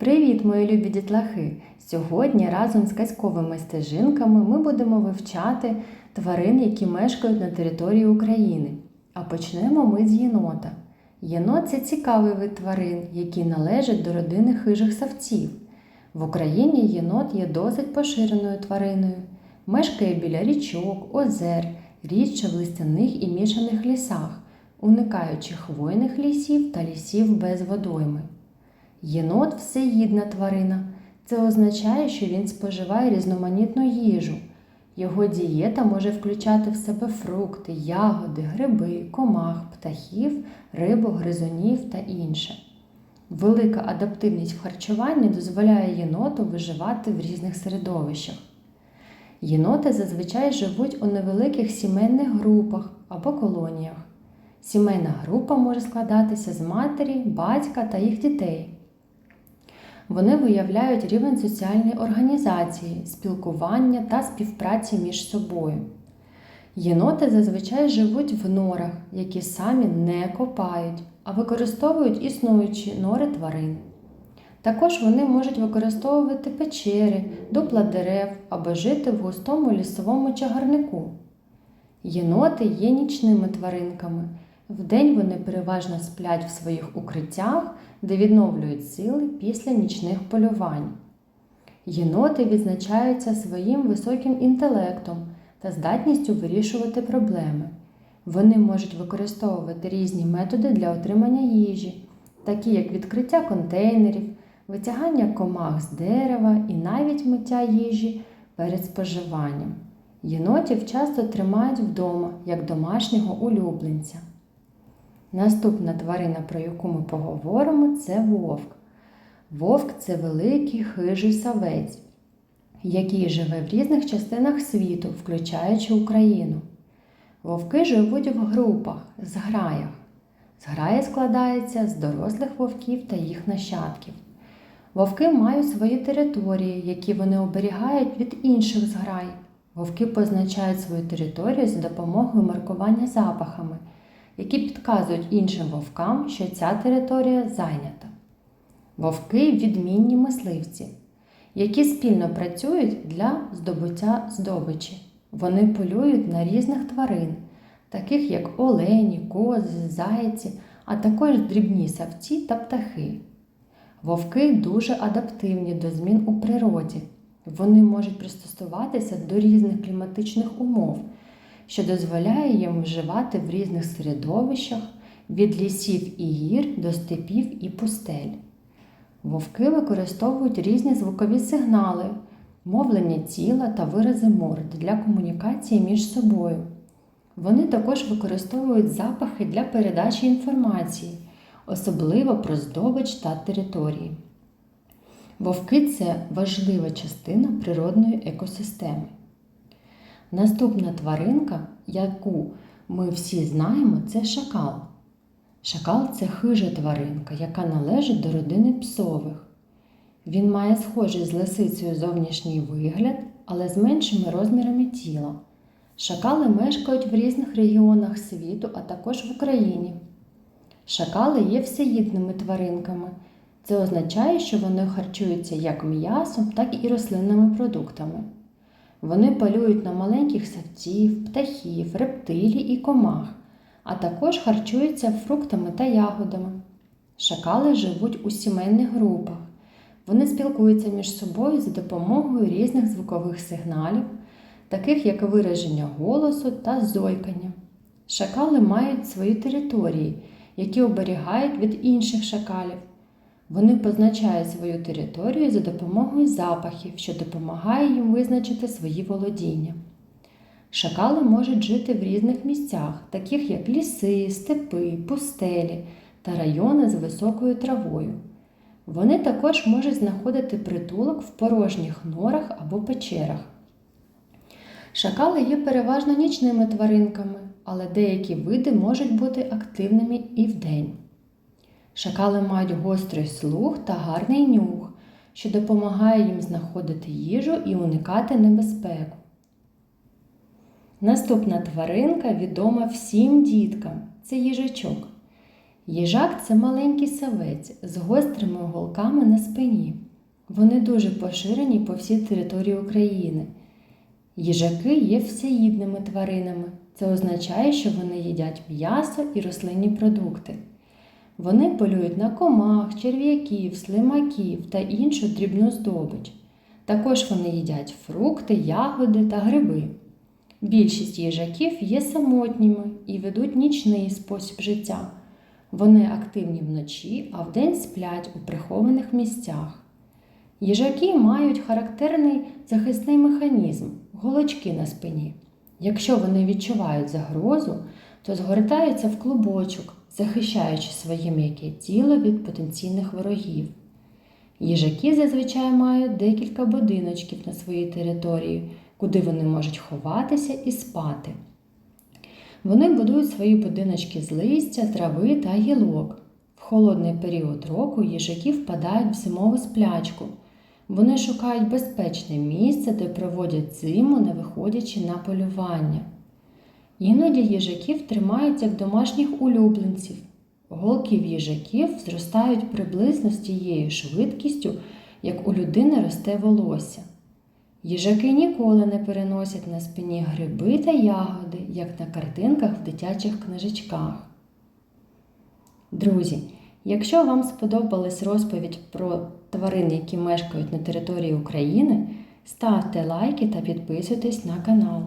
Привіт, мої любі дітлахи! Сьогодні разом з казковими стежинками ми будемо вивчати тварин, які мешкають на території України. А почнемо ми з єнота. Єнот це цікавий вид тварин, які належать до родини хижих савців. В Україні єнот є досить поширеною твариною. Мешкає біля річок, озер, рідше в листяних і мішаних лісах, уникаючи хвойних лісів та лісів без водойми. Єнот всеїдна тварина. Це означає, що він споживає різноманітну їжу. Його дієта може включати в себе фрукти, ягоди, гриби, комах, птахів, рибу, гризунів та інше. Велика адаптивність в харчуванні дозволяє єноту виживати в різних середовищах. Єноти зазвичай живуть у невеликих сімейних групах або колоніях. Сімейна група може складатися з матері, батька та їх дітей. Вони виявляють рівень соціальної організації, спілкування та співпраці між собою. Єноти зазвичай живуть в норах, які самі не копають, а використовують існуючі нори тварин. Також вони можуть використовувати печери, дупла дерев або жити в густому лісовому чагарнику. Єноти є нічними тваринками. Вдень вони переважно сплять в своїх укриттях, де відновлюють сили після нічних полювань. Єноти відзначаються своїм високим інтелектом та здатністю вирішувати проблеми. Вони можуть використовувати різні методи для отримання їжі, такі як відкриття контейнерів, витягання комах з дерева і навіть миття їжі перед споживанням. Єнотів часто тримають вдома як домашнього улюбленця. Наступна тварина, про яку ми поговоримо, це вовк. Вовк це великий хижий савець, який живе в різних частинах світу, включаючи Україну. Вовки живуть в групах, зграях. Зграя складається з дорослих вовків та їх нащадків. Вовки мають свої території, які вони оберігають від інших зграй. Вовки позначають свою територію за допомогою маркування запахами які підказують іншим вовкам, що ця територія зайнята. Вовки відмінні мисливці, які спільно працюють для здобуття здобичі. Вони полюють на різних тварин, таких як олені, кози, зайці, а також дрібні савці та птахи. Вовки дуже адаптивні до змін у природі. Вони можуть пристосуватися до різних кліматичних умов що дозволяє їм вживати в різних середовищах від лісів і гір до степів і пустель. Вовки використовують різні звукові сигнали, мовлення тіла та вирази морд для комунікації між собою. Вони також використовують запахи для передачі інформації, особливо про здобич та території. Вовки це важлива частина природної екосистеми. Наступна тваринка, яку ми всі знаємо, це шакал. Шакал це хижа тваринка, яка належить до родини псових. Він має схожий з лисицею зовнішній вигляд, але з меншими розмірами тіла. Шакали мешкають в різних регіонах світу, а також в Україні. Шакали є всеїдними тваринками. Це означає, що вони харчуються як м'ясом, так і рослинними продуктами. Вони полюють на маленьких савців, птахів, рептилій і комах, а також харчуються фруктами та ягодами. Шакали живуть у сімейних групах. Вони спілкуються між собою за допомогою різних звукових сигналів, таких як вираження голосу та зойкання. Шакали мають свої території, які оберігають від інших шакалів. Вони позначають свою територію за допомогою запахів, що допомагає їм визначити свої володіння. Шакали можуть жити в різних місцях, таких як ліси, степи, пустелі та райони з високою травою. Вони також можуть знаходити притулок в порожніх норах або печерах. Шакали є переважно нічними тваринками, але деякі види можуть бути активними і вдень. Шакали мають гострий слух та гарний нюх, що допомагає їм знаходити їжу і уникати небезпеку. Наступна тваринка відома всім діткам це їжачок. Їжак це маленький савець з гострими голками на спині. Вони дуже поширені по всій території України. Їжаки є всеїдними тваринами. Це означає, що вони їдять м'ясо і рослинні продукти. Вони полюють на комах, черв'яків, слимаків та іншу дрібну здобич. Також вони їдять фрукти, ягоди та гриби. Більшість їжаків є самотніми і ведуть нічний спосіб життя. Вони активні вночі, а вдень сплять у прихованих місцях. Їжаки мають характерний захисний механізм голочки на спині. Якщо вони відчувають загрозу, то згортаються в клубочок, захищаючи своє м'яке тіло від потенційних ворогів. Їжаки зазвичай мають декілька будиночків на своїй території, куди вони можуть ховатися і спати. Вони будують свої будиночки з листя, трави та гілок. В холодний період року їжаки впадають в зимову сплячку. Вони шукають безпечне місце, де проводять зиму, не виходячи на полювання. Іноді їжаків тримають як домашніх улюбленців. Голки їжаків зростають приблизно з тією швидкістю, як у людини росте волосся. Їжаки ніколи не переносять на спині гриби та ягоди, як на картинках в дитячих книжечках. Друзі, якщо вам сподобалась розповідь про тварин, які мешкають на території України, ставте лайки та підписуйтесь на канал.